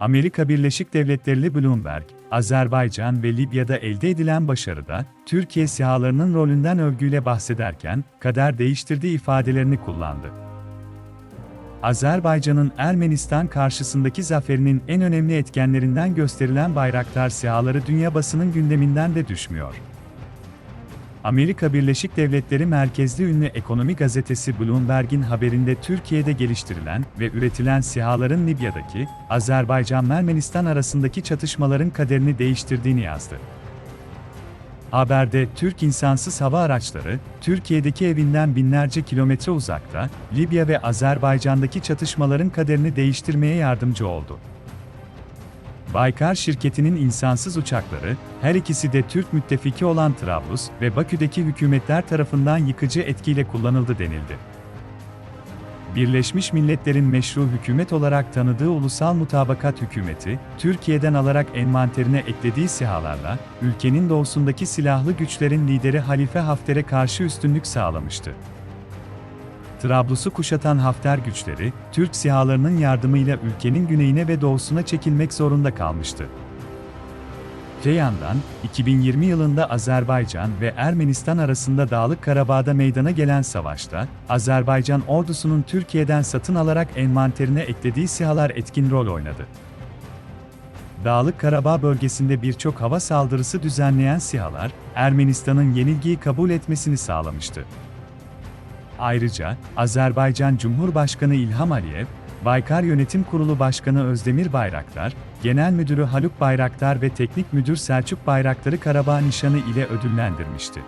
Amerika Birleşik Devletleri'li Bloomberg, Azerbaycan ve Libya'da elde edilen başarıda, Türkiye sihalarının rolünden övgüyle bahsederken, kader değiştirdiği ifadelerini kullandı. Azerbaycan'ın Ermenistan karşısındaki zaferinin en önemli etkenlerinden gösterilen Bayraktar sihaları dünya basının gündeminden de düşmüyor. Amerika Birleşik Devletleri merkezli ünlü ekonomi gazetesi Bloomberg'in haberinde Türkiye'de geliştirilen ve üretilen sihaların Libya'daki, Azerbaycan-Ermenistan arasındaki çatışmaların kaderini değiştirdiğini yazdı. Haberde Türk insansız hava araçları, Türkiye'deki evinden binlerce kilometre uzakta, Libya ve Azerbaycan'daki çatışmaların kaderini değiştirmeye yardımcı oldu. Baykar şirketinin insansız uçakları, her ikisi de Türk müttefiki olan Trablus ve Bakü'deki hükümetler tarafından yıkıcı etkiyle kullanıldı denildi. Birleşmiş Milletler'in meşru hükümet olarak tanıdığı Ulusal Mutabakat Hükümeti, Türkiye'den alarak envanterine eklediği sihalarla, ülkenin doğusundaki silahlı güçlerin lideri Halife Hafter'e karşı üstünlük sağlamıştı. Trablus'u kuşatan Hafter güçleri, Türk sihalarının yardımıyla ülkenin güneyine ve doğusuna çekilmek zorunda kalmıştı. Öte yandan, 2020 yılında Azerbaycan ve Ermenistan arasında Dağlık Karabağ'da meydana gelen savaşta, Azerbaycan ordusunun Türkiye'den satın alarak envanterine eklediği sihalar etkin rol oynadı. Dağlık Karabağ bölgesinde birçok hava saldırısı düzenleyen sihalar, Ermenistan'ın yenilgiyi kabul etmesini sağlamıştı. Ayrıca, Azerbaycan Cumhurbaşkanı İlham Aliyev, Baykar Yönetim Kurulu Başkanı Özdemir Bayraktar, Genel Müdürü Haluk Bayraktar ve Teknik Müdür Selçuk Bayraktar'ı Karabağ Nişanı ile ödüllendirmişti.